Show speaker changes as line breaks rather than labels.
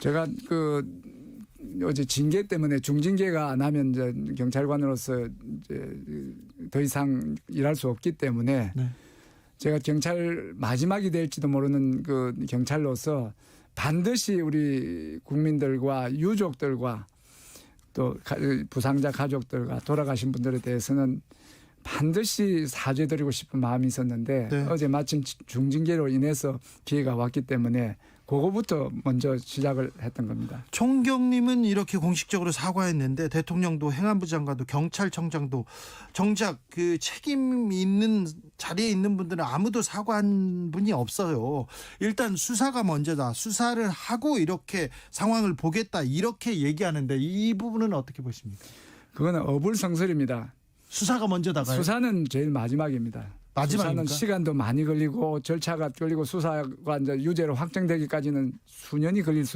제가 그 어제 징계 때문에 중징계가 나면 이제 경찰관으로서 이제 더 이상 일할 수 없기 때문에
네.
제가 경찰 마지막이 될지도 모르는 그 경찰로서 반드시 우리 국민들과 유족들과 또 가- 부상자 가족들과 돌아가신 분들에 대해서는 반드시 사죄드리고 싶은 마음이 있었는데
네.
어제 마침 중징계로 인해서 기회가 왔기 때문에 그거부터 먼저 시작을 했던 겁니다.
총경님은 이렇게 공식적으로 사과했는데 대통령도 행안부 장관도 경찰청장도 정작 그 책임 있는 자리에 있는 분들은 아무도 사과한 분이 없어요. 일단 수사가 먼저다. 수사를 하고 이렇게 상황을 보겠다. 이렇게 얘기하는데 이 부분은 어떻게 보십니까?
그거는 어불성설입니다.
수사가 먼저다가요.
수사는 제일 마지막입니다.
마지막입니까?
수사는 시간도 많이 걸리고 절차가 걸리고 수사가 이제 유죄로 확정되기까지는 수년이 걸릴 수